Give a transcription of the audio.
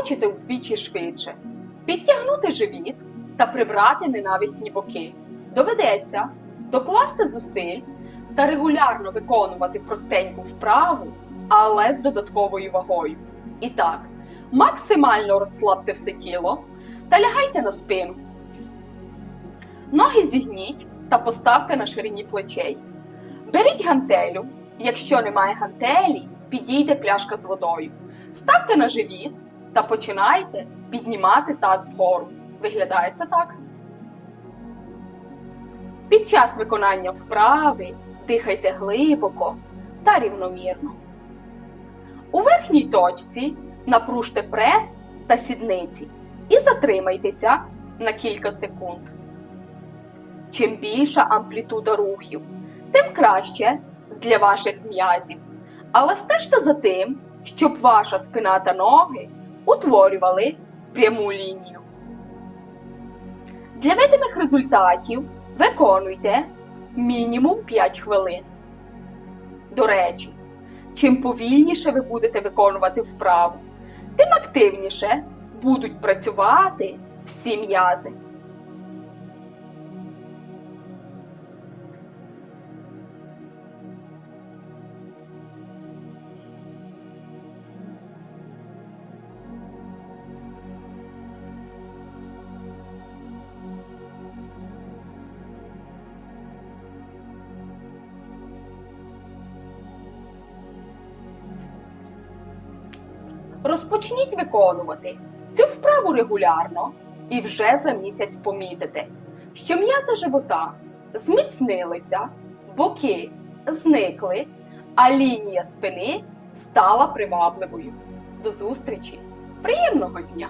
хочете вдвічі швидше, підтягнути живіт та прибрати ненависні боки. Доведеться докласти зусиль та регулярно виконувати простеньку вправу, але з додатковою вагою. І так, максимально розслабте все тіло та лягайте на спину. Ноги зігніть та поставте на ширині плечей. Беріть гантелю. Якщо немає гантелі, підійде пляшка з водою. Ставте на живіт та починайте піднімати таз вгору. Виглядає це так. Під час виконання вправи дихайте глибоко та рівномірно. У верхній точці напружте прес та сідниці і затримайтеся на кілька секунд. Чим більша амплітуда рухів, тим краще для ваших м'язів. Але стежте за тим, щоб ваша спина та ноги утворювали пряму лінію. Для видимих результатів виконуйте мінімум 5 хвилин. До речі, чим повільніше ви будете виконувати вправу, тим активніше будуть працювати всі м'язи. Розпочніть виконувати цю вправу регулярно і вже за місяць помітите, що м'язи живота зміцнилися, боки зникли, а лінія спини стала привабливою. До зустрічі! Приємного дня!